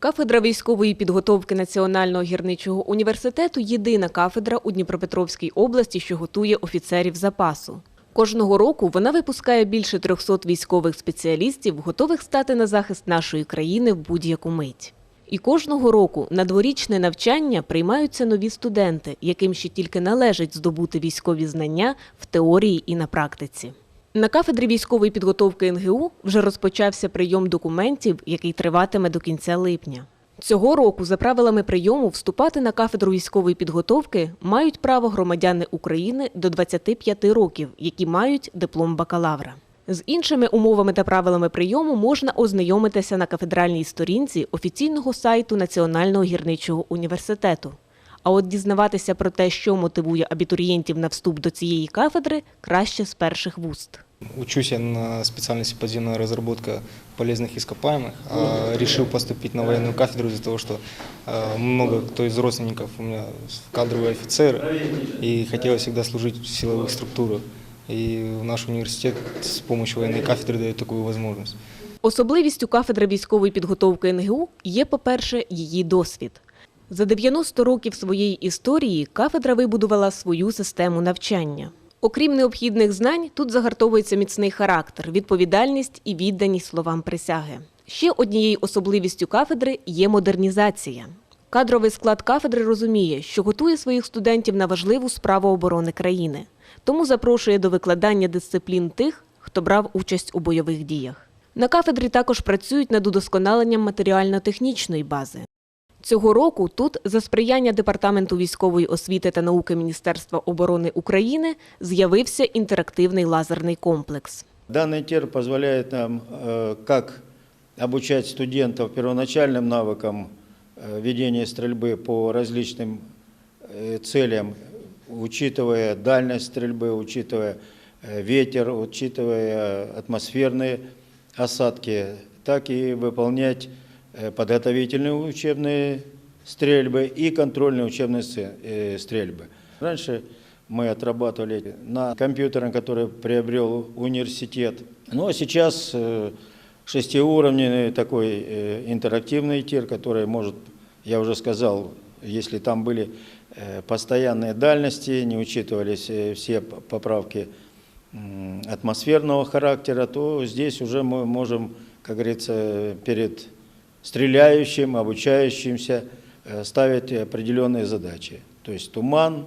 Кафедра військової підготовки Національного гірничого університету єдина кафедра у Дніпропетровській області, що готує офіцерів запасу. Кожного року вона випускає більше 300 військових спеціалістів, готових стати на захист нашої країни в будь-яку мить. І кожного року на дворічне навчання приймаються нові студенти, яким ще тільки належить здобути військові знання в теорії і на практиці. На кафедрі військової підготовки НГУ вже розпочався прийом документів, який триватиме до кінця липня. Цього року, за правилами прийому, вступати на кафедру військової підготовки мають право громадяни України до 25 років, які мають диплом бакалавра. З іншими умовами та правилами прийому можна ознайомитися на кафедральній сторінці офіційного сайту Національного гірничого університету. А от дізнаватися про те, що мотивує абітурієнтів на вступ до цієї кафедри, краще з перших вуст. Учусь я на специальности подземная разработка полезных ископаемых. а решил поступить на военную кафедру из-за того, что а, много кто из родственников у меня кадровый офицер, и хотелось всегда служить в силовых структурах. И наш университет с помощью военной кафедры дает такую возможность. Особливістю кафедри військової підготовки НГУ є, по-перше, її досвід. За 90 років своєї історії кафедра вибудувала свою систему навчання. Окрім необхідних знань, тут загартовується міцний характер, відповідальність і відданість словам присяги. Ще однією особливістю кафедри є модернізація. Кадровий склад кафедри розуміє, що готує своїх студентів на важливу справу оборони країни, тому запрошує до викладання дисциплін тих, хто брав участь у бойових діях. На кафедрі також працюють над удосконаленням матеріально-технічної бази. Цього року тут, за сприяння Департаменту військової освіти та науки Міністерства оборони України, з'явився інтерактивний лазерний комплекс. Данный тир позволяет нам э, как обучать студентов первоначальным навыкам э, ведения стрельбы по различным э, целям, учитывая дальность стрельбы, учитывая э, ветер, учитывая атмосферные осадки, так и выполнять э, подготовительные учебные стрельбы и контрольные учебные э, стрельбы. Раньше мы отрабатывали на компьютере, который приобрел университет. Ну а сейчас э, шестиуровневый такой э, интерактивный тир, который может, я уже сказал, если там были э, постоянные дальности, не учитывались э, все поправки атмосферного характера, то здесь уже мы можем, как говорится, перед стреляющим, обучающимся э, ставить определенные задачи. То есть туман,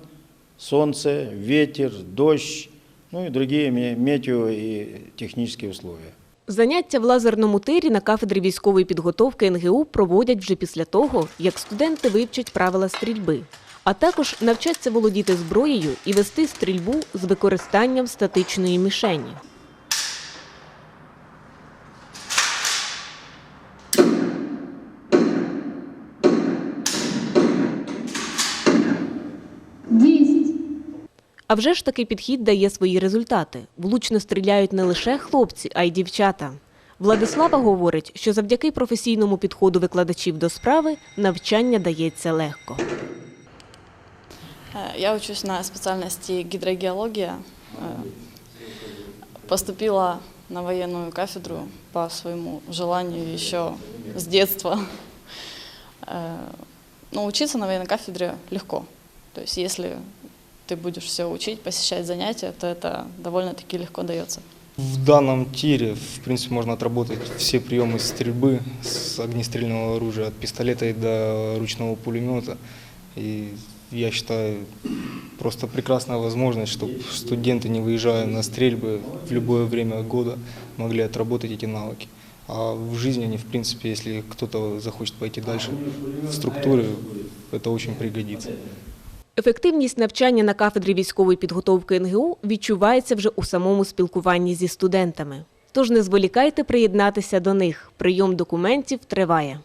солнце, ветер, дождь, ну и другие ме- метео и технические условия. Заняття в лазерному тирі на кафедрі військової підготовки НГУ проводять вже після того, як студенти вивчать правила стрільби, а також навчаться володіти зброєю і вести стрільбу з використанням статичної мішені. А вже ж такий підхід дає свої результати. Влучно стріляють не лише хлопці, а й дівчата. Владислава говорить, що завдяки професійному підходу викладачів до справи навчання дається легко. Э, Я учусь на специальности гидрогеология. Э, Поступила на военную кафедру по своему желанию еще с детства. Э, Но учиться на военной кафедре легко. То есть если ты будешь все учить, посещать занятия, то это довольно-таки легко дается. В данном тире, в принципе, можно отработать все приемы стрельбы с огнестрельного оружия, от пистолета и до ручного пулемета. И я считаю, просто прекрасная возможность, чтобы студенты, не выезжая на стрельбы в любое время года, могли отработать эти навыки. А в жизни они, в принципе, если кто-то захочет пойти дальше в структуры, это очень пригодится. Ефективність навчання на кафедрі військової підготовки НГУ відчувається вже у самому спілкуванні зі студентами. Тож не зволікайте приєднатися до них. Прийом документів триває.